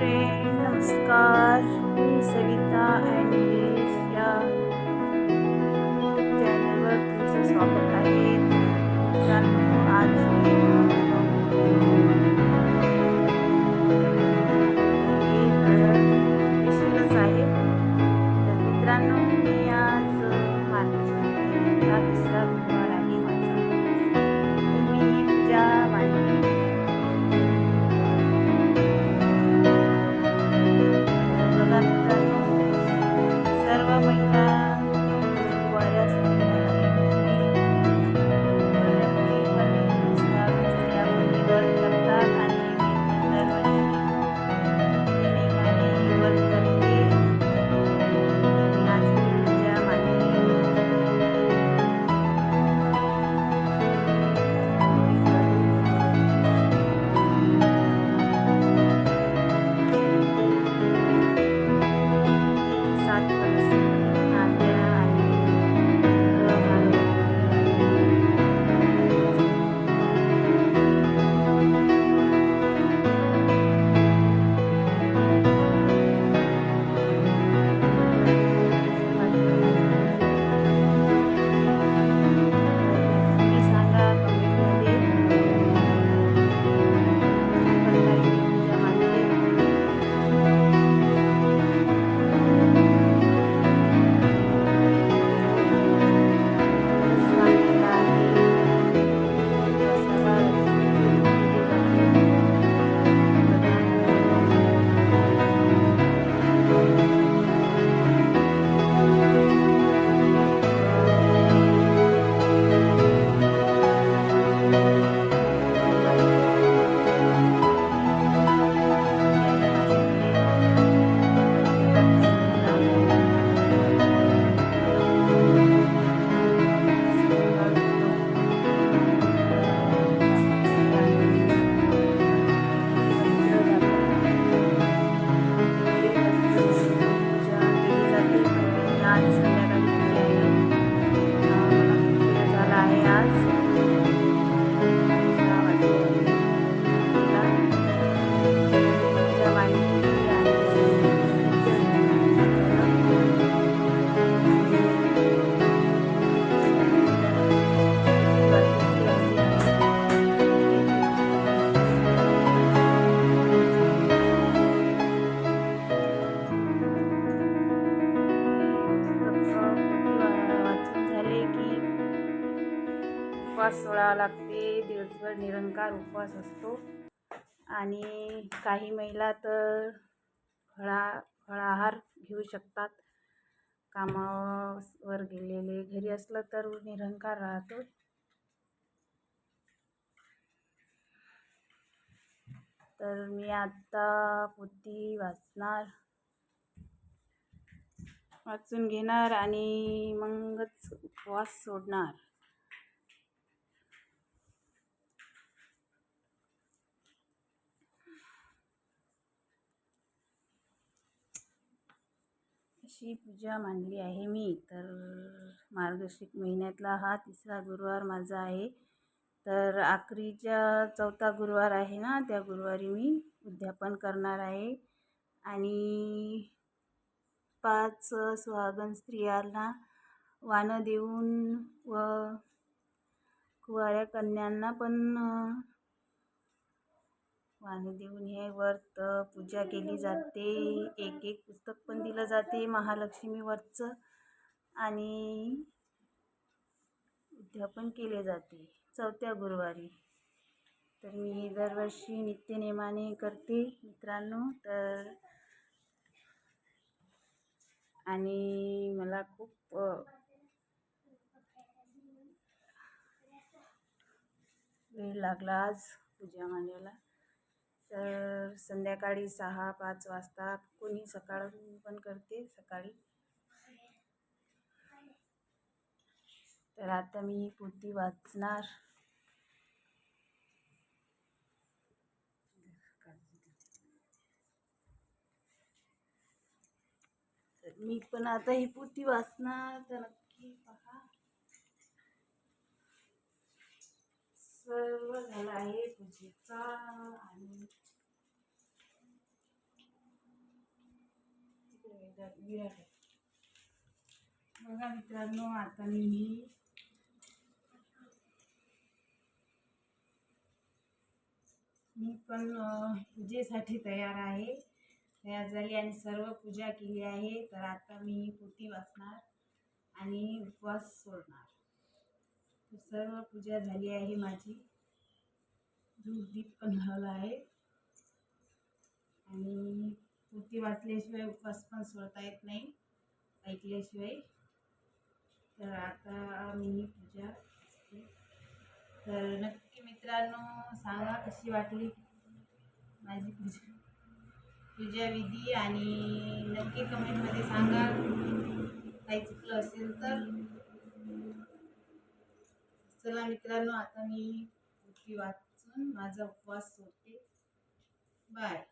Friend नमस्कार मी Savita and Nilesh या YouTube चॅनलवर तुमचं स्वागत आहे बघा मित्रांनो उपवास सोडावा लागते दिवसभर निरंकार उपवास असतो. आणि काही महिला तर फळा फळाहार घेऊ शकतात. कामावर गेलेले घरी असलं तर निरंकार राहतो. तर मी आत्ता पोती वाचणार वाचून घेणार आणि मगच उपवास सोडणार. अशी पूजा मांडली आहे मी. तर मार्गशीर्ष महिन्यातला हा तिसरा गुरुवार माझा आहे. तर आखरीच्या चौथा गुरुवार आहे ना त्या गुरुवारी मी उद्यापन करणार आहे. आणि पाच सुहागन स्त्रियांना वाणं देऊन व कुवाऱ्या कन्यांना पण पाणी देऊन हे व्रत पूजा केली जाते. एक एक पुस्तक पण दिलं जाते महालक्ष्मी व्रतचं आणि उद्यापन केले जाते चौथ्या गुरुवारी. तर मी दरवर्षी नित्यनेमाने करते मित्रांनो. तर आणि मला खूप वेळ लागला आज पूजा मांडायला. तर संध्याकाळी सहा पाच वाजता कोणी सकाळ पण करते सकाळी. तर आता मी पोती वाचणार. तर मी पण आता ही पोती वाचणार. तर नक्की पहा सर्व झालं आहे म्हणजे पूजेचा आणि विराट आहे. बघा मित्रांनो आता मी ही मी पण पूजेसाठी तयार आहे. तयार झाली आणि सर्व पूजा केली आहे. तर आता मी पोती वाचणार आणि उपवास सोडणार. सर्व पूजा झाली आहे माझी. धूप दीप पण लावला आहे. आणि पोथी वाचल्याशिवाय उपवास पण सोडता येत नाही ऐकल्याशिवाय. तर आता मी पूजा तर नक्की मित्रांनो सांगा कशी वाटली माझी पूजा? पूजाविधी आणि नक्की कमेंटमध्ये सांगा. काही चुकलं असेल तर. चला मित्रांनो आता मी पोथी माझा उपवास सोडते बाय.